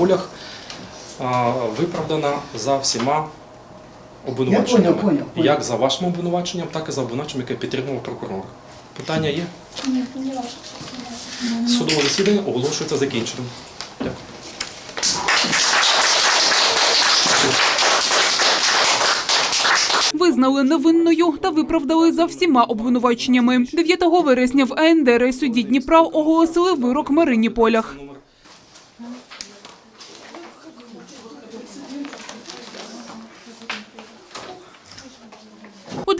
полях виправдана за всіма обвинуваченнями. Я понял, понял, понял. Як за вашим обвинуваченням, так і за обвинуваченням, яке підтримував прокурор. Питання є? Ні, не ваше. Судове засідання оголошується закінченим. Дякую. Визнали невинною та виправдали за всіма обвинуваченнями. 9 вересня в АНДР суді Дніпра оголосили вирок Марині Полях. У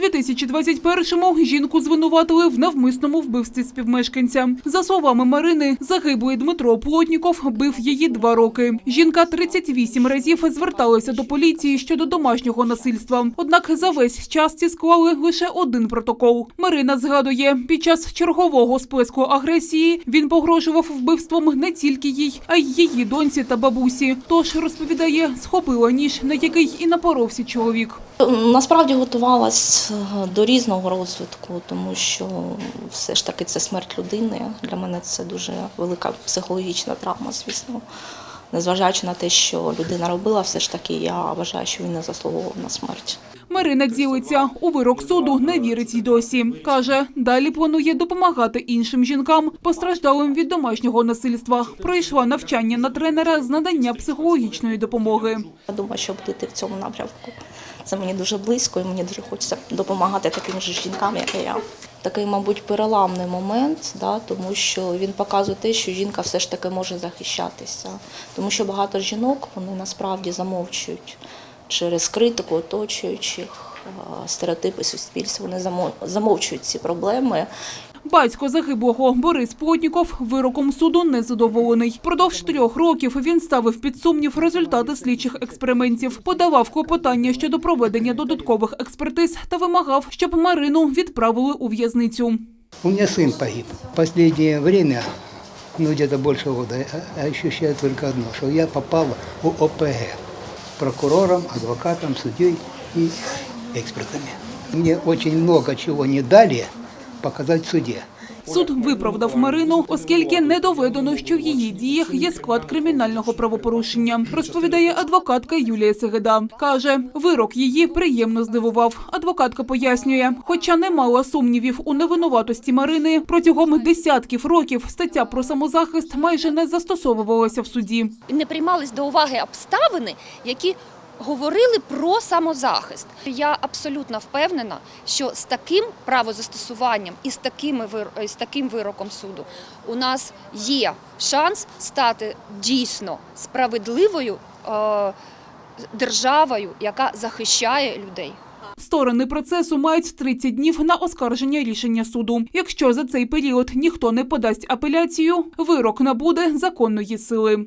2021-му жінку звинуватили в навмисному вбивстві співмешканця. За словами Марини, загиблий Дмитро Плотніков бив її два роки. Жінка 38 разів зверталася до поліції щодо домашнього насильства. Однак за весь час ці склали лише один протокол. Марина згадує, під час чергового сплеску агресії він погрожував вбивством не тільки їй, а й її доньці та бабусі. Тож розповідає, схопила ніж, на який і напоровся чоловік. Насправді готувалась до різного розвитку, тому що все ж таки це смерть людини. Для мене це дуже велика психологічна травма, звісно. Незважаючи на те, що людина робила, все ж таки я вважаю, що він не заслуговував на смерть. Марина ділиться у вирок суду не вірить й досі. каже, далі планує допомагати іншим жінкам, постраждалим від домашнього насильства. Пройшла навчання на тренера з надання психологічної допомоги. Я думаю, що будете в цьому напрямку. Це мені дуже близько і мені дуже хочеться допомагати таким же жінкам, як і я. Такий, мабуть, переламний момент, да, тому що він показує те, що жінка все ж таки може захищатися. Тому що багато жінок вони насправді замовчують через критику оточуючих, стереотипи суспільства. Вони замо- замовчують ці проблеми. Батько загиблого Борис Плотніков вироком суду незадоволений. Продовж трьох років він ставив під сумнів результати слідчих експериментів, подавав клопотання щодо проведення додаткових експертиз та вимагав, щоб Марину відправили у в'язницю. У меня сын погиб. Последнее время, ну где-то больше года, а- ощущаю только одно, что я попал в ОПГ. Прокурором, адвокатом, судьей и экспертами. Мне очень много чего не дали показать в суде. Суд виправдав Марину, оскільки не доведено, що в її діях є склад кримінального правопорушення. Розповідає адвокатка Юлія Сегеда. Каже, вирок її приємно здивував. Адвокатка пояснює, хоча не мала сумнівів у невинуватості Марини, протягом десятків років стаття про самозахист майже не застосовувалася в суді. не приймались до уваги обставини, які говорили про самозахист. Я абсолютно впевнена, що з таким правозастосуванням і з, такими вир- з таким вироком суду у нас є шанс стати дійсно справедливою е, державою, яка захищає людей. Сторони процесу мають 30 днів на оскарження рішення суду. Якщо за цей період ніхто не подасть апеляцію, вирок набуде законної сили.